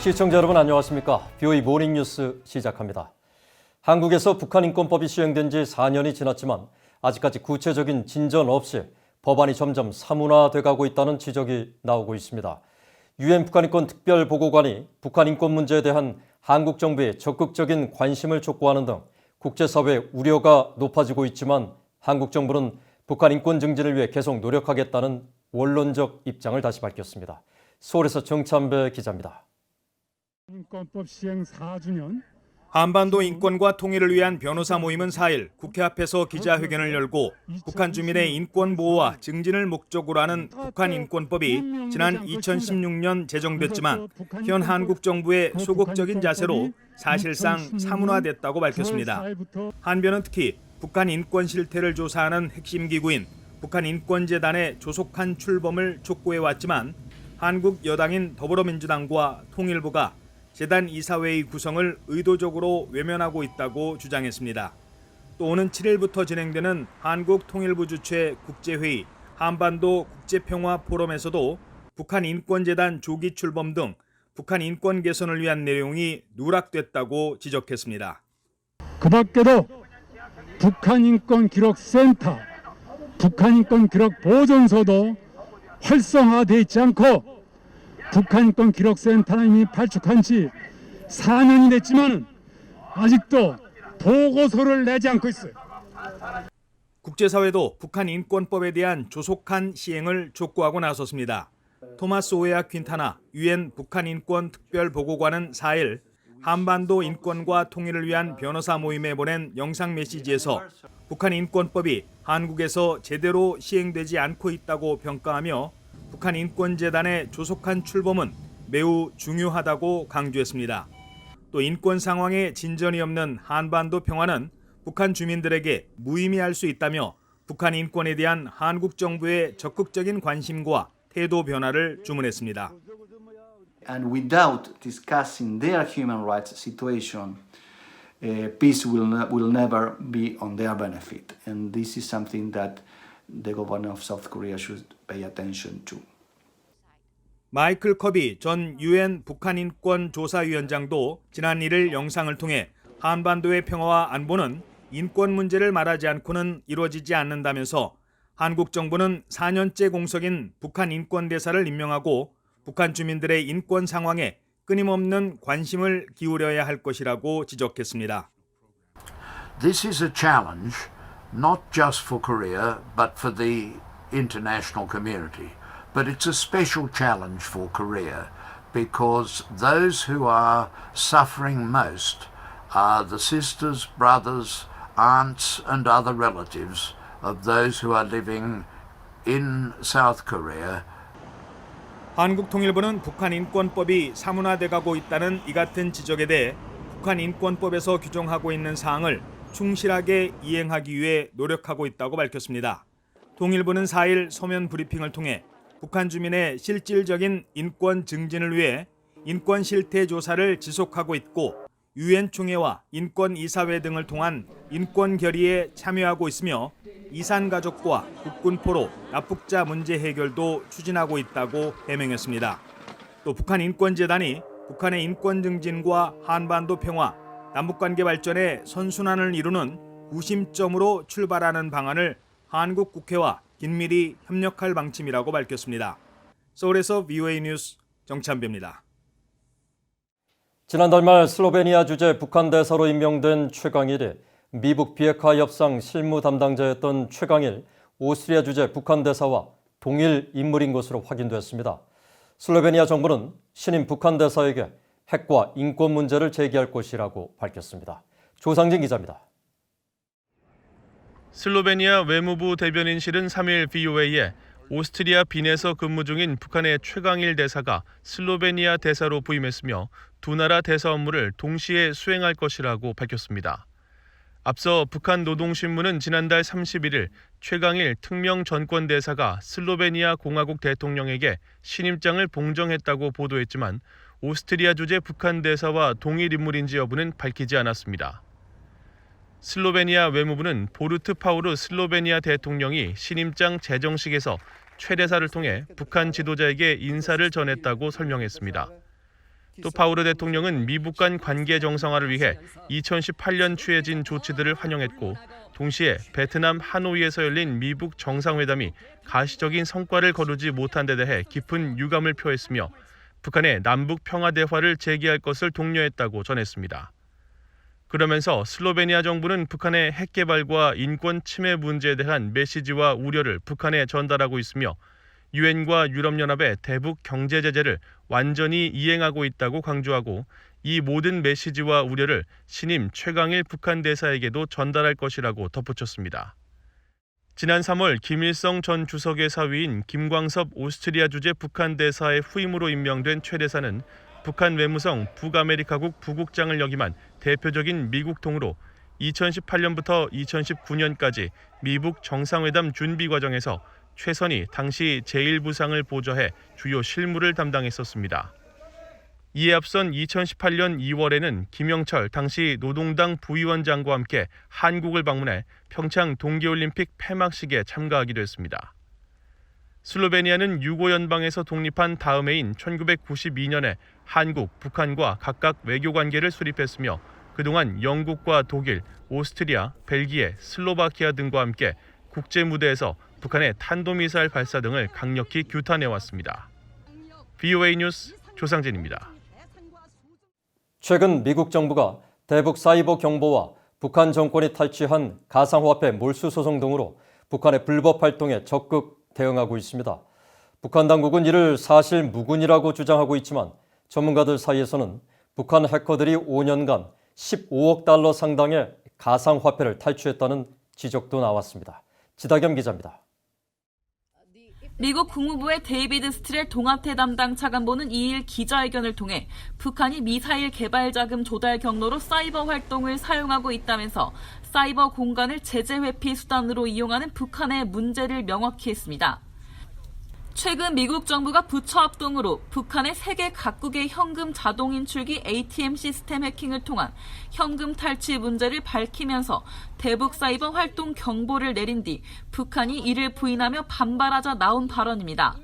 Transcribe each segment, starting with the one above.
시청자 여러분 안녕하십니까? BOE 모닝 뉴스 시작합니다. 한국에서 북한 인권법이 시행된 지 4년이 지났지만 아직까지 구체적인 진전 없이 법안이 점점 사문화돼 가고 있다는 지적이 나오고 있습니다. 유엔 북한 인권 특별 보고관이 북한 인권 문제에 대한 한국 정부의 적극적인 관심을 촉구하는 등 국제사회 우려가 높아지고 있지만 한국 정부는 북한 인권 증진을 위해 계속 노력하겠다는 원론적 입장을 다시 밝혔습니다. 서울에서 정찬배 기자입니다. 인권법 시행 4주년 한반도 인권과 통일을 위한 변호사 모임은 4일 국회 앞에서 기자회견을 열고 북한 주민의 인권 보호와 증진을 목적으로 하는 북한 인권법이 지난 2016년 제정됐지만 현 한국 정부의 소극적인 자세로 사실상 사문화됐다고 밝혔습니다. 한변은 특히 북한 인권 실태를 조사하는 핵심 기구인 북한 인권재단의 조속한 출범을 촉구해 왔지만 한국 여당인 더불어민주당과 통일부가 재단 이사회의 구성을 의도적으로 외면하고 있다고 주장했습니다. 또 오는 7일부터 진행되는 한국 통일부 주최 국제회의 한반도 국제평화 포럼에서도 북한 인권재단 조기 출범 등 북한 인권 개선을 위한 내용이 누락됐다고 지적했습니다. 그 밖에도 북한 인권 기록 센터, 북한 인권 기록 보존소도 활성화되어 있지 않고 북한인권기록센터는 이미 발족한 지 4년이 됐지만 아직도 보고서를 내지 않고 있어요. 국제사회도 북한 인권법에 대한 조속한 시행을 촉구하고 나섰습니다. 토마스 오에아 퀸타나 유엔 북한 인권 특별 보고관은 4일 한반도 인권과 통일을 위한 변호사 모임에 보낸 영상 메시지에서 북한 인권법이 한국에서 제대로 시행되지 않고 있다고 평가하며 북한 인권재단의 조속한 출범은 매우 중요하다고 강조했습니다. 또 인권 상황에 진전이 없는 한반도 평화는 북한 주민들에게 무의미할 수 있다며 북한 인권에 대한 한국 정부의 적극적인 관심과 태도 변화를 주문했습니다. And without discussing their human rights situation, uh, peace will, will never be on their benefit. And this is something that the government of South Korea should pay attention to. 마이클 커비 전 유엔 북한 인권 조사위원장도 지난 1일 영상을 통해 한반도의 평화와 안보는 인권 문제를 말하지 않고는 이루어지지 않는다면서 한국 정부는 4년째 공석인 북한 인권 대사를 임명하고 북한 주민들의 인권 상황에 끊임없는 관심을 기울여야 할 것이라고 지적했습니다. This is a challenge not just for Korea but for the international community. But it's a special challenge for Korea because those who are suffering most are the sisters, brothers, aunts, and other relatives of those who are living in South Korea 한국통일부는 북한 인권법이 사문화돼 가고 있다는 이 같은 지적에 대해 북한 인권법에서 규정하고 있는 사항을 충실하게 이행하기 위해 노력하고 있다고 밝혔습니다. 통일부는 4일 서면 브리핑을 통해 북한 주민의 실질적인 인권 증진을 위해 인권 실태 조사를 지속하고 있고 유엔 총회와 인권 이사회 등을 통한 인권 결의에 참여하고 있으며 이산 가족과 국군 포로 납북자 문제 해결도 추진하고 있다고 해명했습니다. 또 북한 인권재단이 북한의 인권 증진과 한반도 평화, 남북관계 발전에 선순환을 이루는 구심점으로 출발하는 방안을 한국 국회와 긴밀히 협력할 방침이라고 밝혔습니다. 서울에서 VOA 뉴스 정찬배입니다. 지난 달 말 슬로베니아 주재 북한 대사로 임명된 최강일이 미북 비핵화 협상 실무 담당자였던 최강일 오스트리아 주재 북한 대사와 동일 인물인 것으로 확인됐습니다. 슬로베니아 정부는 신임 북한 대사에게 핵과 인권 문제를 제기할 것이라고 밝혔습니다. 조상진 기자입니다. 슬로베니아 외무부 대변인실은 3일 VOA에 오스트리아 빈에서 근무 중인 북한의 최강일 대사가 슬로베니아 대사로 부임했으며 두 나라 대사 업무를 동시에 수행할 것이라고 밝혔습니다. 앞서 북한 노동신문은 지난달 31일 최강일 특명 전권 대사가 슬로베니아 공화국 대통령에게 신임장을 봉정했다고 보도했지만 오스트리아 주재 북한 대사와 동일 인물인지 여부는 밝히지 않았습니다. 슬로베니아 외무부는 보르트 파우르 슬로베니아 대통령이 신임장 제정식에서 최 대사를 통해 북한 지도자에게 인사를 전했다고 설명했습니다. 또 파우르 대통령은 미북 간 관계 정상화를 위해 2018년 취해진 조치들을 환영했고 동시에 베트남 하노이에서 열린 미북 정상회담이 가시적인 성과를 거두지 못한 데 대해 깊은 유감을 표했으며 북한의 남북 평화 대화를 재개할 것을 독려했다고 전했습니다. 그러면서 슬로베니아 정부는 북한의 핵 개발과 인권 침해 문제에 대한 메시지와 우려를 북한에 전달하고 있으며 유엔과 유럽연합의 대북 경제 제재를 완전히 이행하고 있다고 강조하고 이 모든 메시지와 우려를 신임 최강일 북한 대사에게도 전달할 것이라고 덧붙였습니다. 지난 3월 김일성 전 주석의 사위인 김광섭 오스트리아 주재 북한 대사의 후임으로 임명된 최 대사는 북한 외무성 북아메리카국 부국장을 역임한 대표적인 미국 통으로 2018년부터 2019년까지 미북 정상회담 준비 과정에서 최선희 당시 제1부상을 보좌해 주요 실무를 담당했었습니다. 이에 앞선 2018년 2월에는 김영철 당시 노동당 부위원장과 함께 한국을 방문해 평창 동계올림픽 폐막식에 참가하기도 했습니다. 슬로베니아는 유고 연방에서 독립한 다음 해인 1992년에 한국, 북한과 각각 외교 관계를 수립했으며 그동안 영국과 독일, 오스트리아, 벨기에, 슬로바키아 등과 함께 국제 무대에서 북한의 탄도미사일 발사 등을 강력히 규탄해 왔습니다. VOA 뉴스 조상진입니다. 최근 미국 정부가 대북 사이버 경보와 북한 정권이 탈취한 가상화폐 몰수 소송 등으로 북한의 불법 활동에 적극 대응하고 있습니다. 북한 당국은 이를 사실 무근이라고 주장하고 있지만 전문가들 사이에서는 북한 해커들이 5년간 15억 달러 상당의 가상화폐를 탈취했다는 지적도 나왔습니다. 지다겸 기자입니다. 미국 국무부의 데이비드 스트렐 동아태 담당 차관보는 2일 기자회견을 통해 북한이 미사일 개발 자금 조달 경로로 사이버 활동을 사용하고 있다면서 사이버 공간을 제재 회피 수단으로 이용하는 북한의 문제를 명확히 했습니다. 최근 미국 정부가 부처 합동으로 북한의 세계 각국의 현금 자동 인출기 ATM 시스템 해킹을 통한 현금 탈취 문제를 밝히면서 대북 사이버 활동 경보를 내린 뒤 북한이 이를 부인하며 반발하자 나온 발언입니다.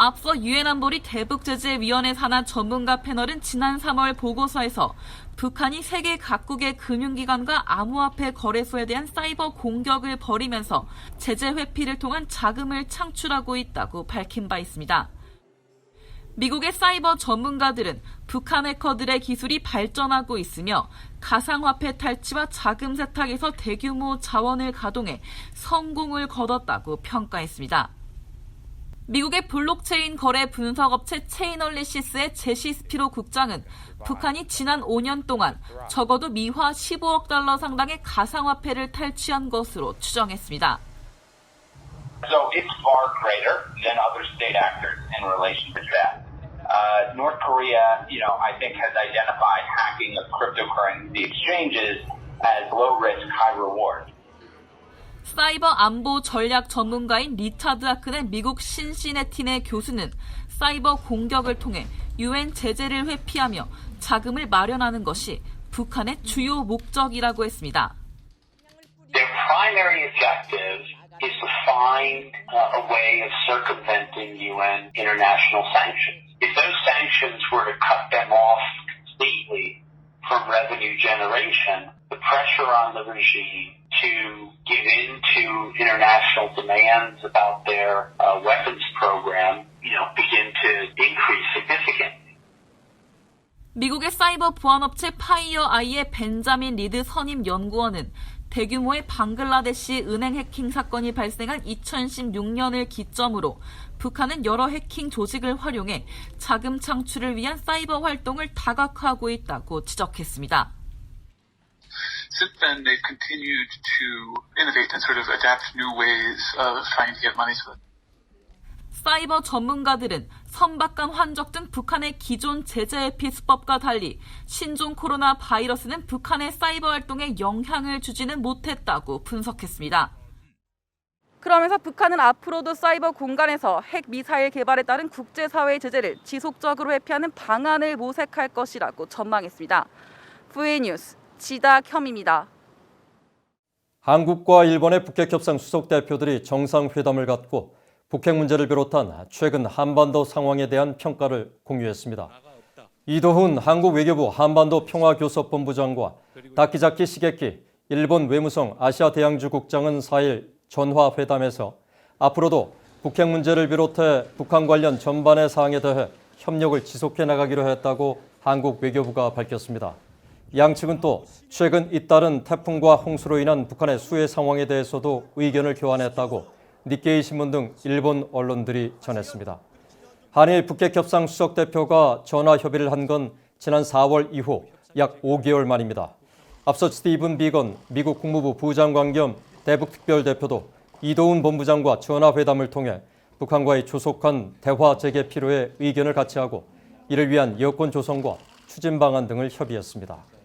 앞서 유엔 안보리 대북제재위원회 산하 전문가 패널은 지난 3월 보고서에서 북한이 세계 각국의 금융기관과 암호화폐 거래소에 대한 사이버 공격을 벌이면서 제재 회피를 통한 자금을 창출하고 있다고 밝힌 바 있습니다. 미국의 사이버 전문가들은 북한 해커들의 기술이 발전하고 있으며 가상화폐 탈취와 자금 세탁에서 대규모 자원을 가동해 성공을 거뒀다고 평가했습니다. 미국의 블록체인 거래 분석업체 체이널리시스의 제시 스피로 국장은 북한이 지난 5년 동안 적어도 미화 15억 달러 상당의 가상화폐를 탈취한 것으로 추정했습니다. So it's far greater than other state actors in relation to that. Uh, North Korea, you know, I think has identified hacking of cryptocurrency exchanges as low risk, high reward. 사이버 안보 전략 전문가인 리차드 아큰의 미국 신시내틴의 교수는 사이버 공격을 통해 유엔 제재를 회피하며 자금을 마련하는 것이 북한의 주요 목적이라고 했습니다. Uh, from revenue generation, the pressure on the regime to give in to international demands about their uh, weapons program, you know, begin to increase significantly. 미국의 사이버 보안업체 파이어 아이의 벤자민 리드 선임 연구원은 대규모의 방글라데시 은행 해킹 사건이 발생한 2016년을 기점으로 북한은 여러 해킹 조직을 활용해 자금 창출을 위한 사이버 활동을 다각화하고 있다고 지적했습니다. Since then they've continued to innovate and sort of adapt new ways of trying to get money to. 사이버 전문가들은 선박간 환적 등 북한의 기존 제재 회피 수법과 달리 신종 코로나 바이러스는 북한의 사이버 활동에 영향을 주지는 못했다고 분석했습니다. 그러면서 북한은 앞으로도 사이버 공간에서 핵 미사일 개발에 따른 국제사회의 제재를 지속적으로 회피하는 방안을 모색할 것이라고 전망했습니다. VA 뉴스 지다혐입니다. 한국과 일본의 북핵 협상 수석 대표들이 정상회담을 갖고 북핵 문제를 비롯한 최근 한반도 상황에 대한 평가를 공유했습니다. 이도훈 한국 외교부 한반도 평화교섭본부장과 다키자키 시게키 일본 외무성 아시아 대양주 국장은 4일 전화 회담에서 앞으로도 북핵 문제를 비롯해 북한 관련 전반의 사항에 대해 협력을 지속해 나가기로 했다고 한국 외교부가 밝혔습니다. 양측은 또 최근 잇따른 태풍과 홍수로 인한 북한의 수해 상황에 대해서도 의견을 교환했다고 니케이 신문 등 일본 언론들이 전했습니다. 한일 북핵 협상 수석 대표가 전화 협의를 한 건 지난 4월 이후 약 5개월 만입니다. 앞서 스티븐 비건 미국 국무부 부장관 겸 대북 특별대표도 이도훈 본부장과 전화 회담을 통해 북한과의 조속한 대화 재개 필요에 의견을 같이 하고 이를 위한 여건 조성과 추진 방안 등을 협의했습니다.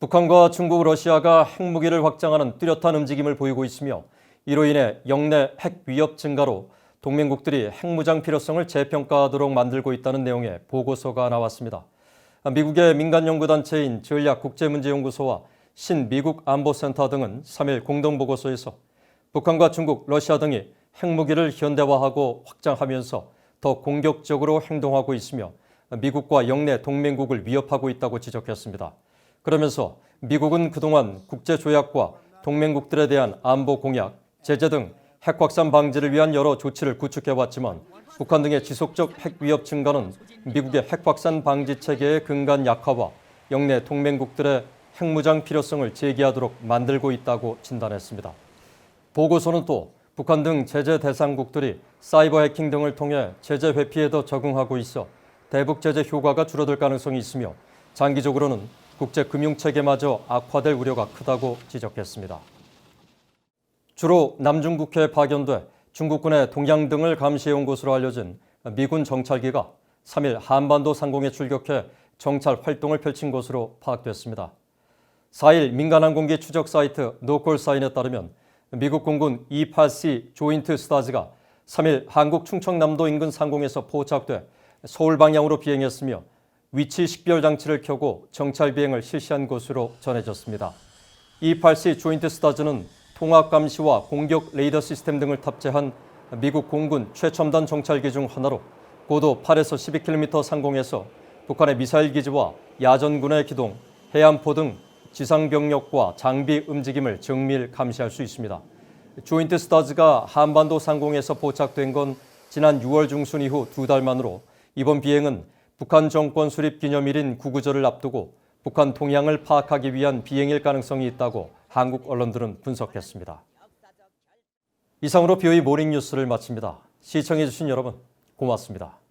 북한과 중국, 러시아가 핵무기를 확장하는 뚜렷한 움직임을 보이고 있으며 이로 인해 영내 핵 위협 증가로 동맹국들이 핵무장 필요성을 재평가하도록 만들고 있다는 내용의 보고서가 나왔습니다. 미국의 민간연구단체인 전략국제문제연구소와 신미국 안보센터 등은 3일 공동보고서에서 북한과 중국, 러시아 등이 핵무기를 현대화하고 확장하면서 더 공격적으로 행동하고 있으며 미국과 영내 동맹국을 위협하고 있다고 지적했습니다. 그러면서 미국은 그동안 국제 조약과 동맹국들에 대한 안보 공약, 제재 등 핵 확산 방지를 위한 여러 조치를 구축해 왔지만 북한 등의 지속적 핵 위협 증가는 미국의 핵 확산 방지 체계의 근간 약화와 영내 동맹국들의 핵무장 필요성을 제기하도록 만들고 있다고 진단했습니다. 보고서는 또 북한 등 제재 대상국들이 사이버 해킹 등을 통해 제재 회피에도 적응하고 있어 대북 제재 효과가 줄어들 가능성이 있으며 장기적으로는 국제 금융 체계마저 악화될 우려가 크다고 지적했습니다. 주로 남중국해에 파견돼 중국군의 동향 등을 감시해온 것으로 알려진 미군 정찰기가 3일 한반도 상공에 출격해 정찰 활동을 펼친 것으로 파악됐습니다. 4일 민간항공기 추적 사이트 노콜사인에 따르면 미국 공군 28C 조인트 스타즈가 3일 한국 충청남도 인근 상공에서 포착돼 서울 방향으로 비행했으며 위치 식별 장치를 켜고 정찰 비행을 실시한 것으로 전해졌습니다. 28C 조인트 스타즈는 통합 감시와 공격 레이더 시스템 등을 탑재한 미국 공군 최첨단 정찰기 중 하나로 고도 8에서 12km 상공에서 북한의 미사일 기지와 야전군의 기동, 해안포 등 지상 병력과 장비 움직임을 정밀 감시할 수 있습니다. 조인트 스타즈가 한반도 상공에서 포착된 건 지난 6월 중순 이후 두 달 만으로 이번 비행은 북한 정권 수립 기념일인 구구절을 앞두고 북한 동향을 파악하기 위한 비행일 가능성이 있다고 한국 언론들은 분석했습니다. 이상으로 BOE 모닝 뉴스를 마칩니다. 시청해주신 여러분 고맙습니다.